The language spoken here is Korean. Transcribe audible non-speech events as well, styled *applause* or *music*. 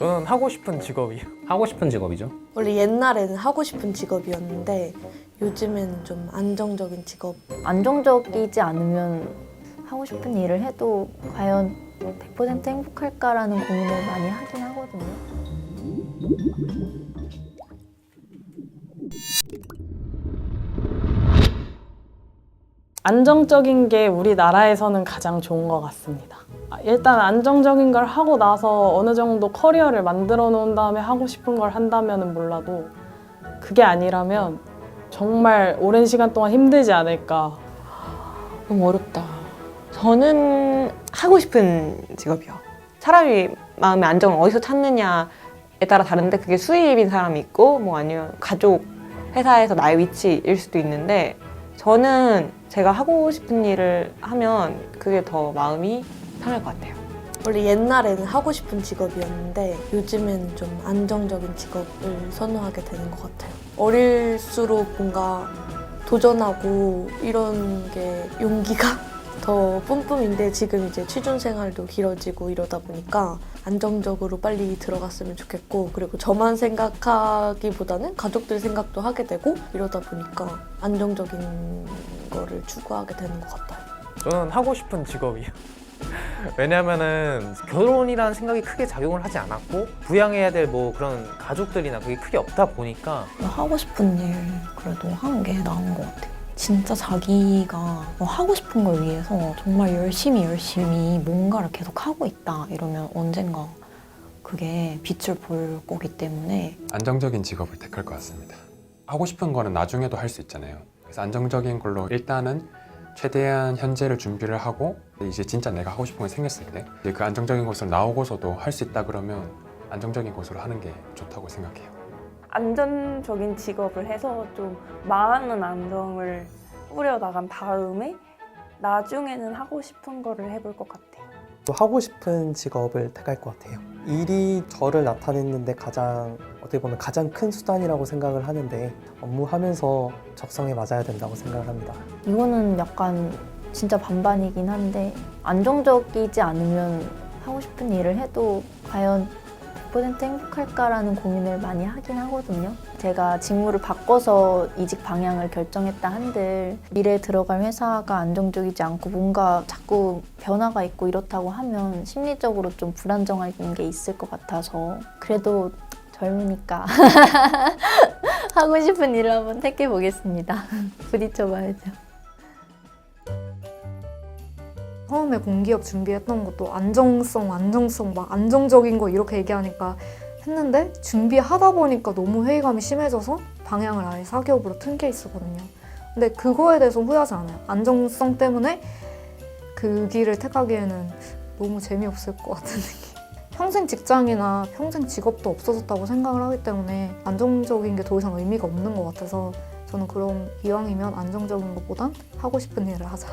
저는 하고 싶은 직업이요. *laughs* 하고 싶은 직업이죠. 원래 옛날에는 하고 싶은 직업이었는데 요즘에는 좀 안정적인 직업 안정적이지 않으면 하고 싶은 일을 해도 과연 100% 행복할까라는 고민을 많이 하긴 하거든요. 안정적인 게 우리나라에서는 가장 좋은 것 같습니다. 아, 일단 안정적인 걸 하고 나서 어느 정도 커리어를 만들어 놓은 다음에 하고 싶은 걸 한다면 몰라도 그게 아니라면 정말 오랜 시간 동안 힘들지 않을까. 너무 어렵다. 저는 하고 싶은 직업이요. 사람이 마음의 안정을 어디서 찾느냐에 따라 다른데 그게 수입인 사람이 있고 뭐 아니면 가족 회사에서 나의 위치일 수도 있는데 저는 제가 하고 싶은 일을 하면 그게 더 마음이 편할 것 같아요. 원래 옛날에는 하고 싶은 직업이었는데 요즘에는 좀 안정적인 직업을 선호하게 되는 것 같아요. 어릴수록 뭔가 도전하고 이런 게 용기가 더 뿜뿜인데 지금 이제 취준 생활도 길어지고 이러다 보니까 안정적으로 빨리 들어갔으면 좋겠고 그리고 저만 생각하기보다는 가족들 생각도 하게 되고 이러다 보니까 안정적인 거를 추구하게 되는 것 같아요. 저는 하고 싶은 직업이요. *laughs* 왜냐면은 결혼이라는 생각이 크게 작용을 하지 않았고 부양해야 될 뭐 그런 가족들이나 그게 크게 없다 보니까 하고 싶은 일 그래도 하는 게 나은 것 같아요. 진짜 자기가 뭐 하고 싶은 걸 위해서 정말 열심히 열심히 뭔가를 계속 하고 있다 이러면 언젠가 그게 빛을 볼 거기 때문에 안정적인 직업을 택할 것 같습니다. 하고 싶은 거는 나중에도 할 수 있잖아요. 그래서 안정적인 걸로 일단은 최대한 현재를 준비를 하고 이제 진짜 내가 하고 싶은 게 생겼을 때 그 안정적인 곳을 나오고서도 할 수 있다 그러면 안정적인 곳으로 하는 게 좋다고 생각해요. 안전적인 직업을 해서 좀 많은 안정을 뿌려나간 다음에 나중에는 하고 싶은 거를 해볼 것 같아요. 또 하고 싶은 직업을 택할 것 같아요. 일이 저를 나타내는데 가장 어떻게 보면 가장 큰 수단이라고 생각을 하는데 업무하면서 적성에 맞아야 된다고 생각을 합니다. 이거는 약간 진짜 반반이긴 한데 안정적이지 않으면 하고 싶은 일을 해도 과연 100% 행복할까라는 고민을 많이 하긴 하거든요. 제가 직무를 바꿔서 이직 방향을 결정했다 한들 미래에 들어갈 회사가 안정적이지 않고 뭔가 자꾸 변화가 있고 이렇다고 하면 심리적으로 좀 불안정한 게 있을 것 같아서 그래도 젊으니까 *laughs* 하고 싶은 일을 한번 택해 보겠습니다. *laughs* 부딪혀 봐야죠. 처음에 공기업 준비했던 것도 안정성, 안정성, 막 안정적인 거 이렇게 얘기하니까 했는데 준비하다 보니까 너무 회의감이 심해져서 방향을 아예 사기업으로 튼 케이스거든요. 근데 그거에 대해서 후회하지 않아요. 안정성 때문에 그 길을 택하기에는 너무 재미없을 것 같은 느낌. *laughs* 평생 직장이나 평생 직업도 없어졌다고 생각을 하기 때문에 안정적인 게 더 이상 의미가 없는 것 같아서 저는 그럼 이왕이면 안정적인 것보단 하고 싶은 일을 하자.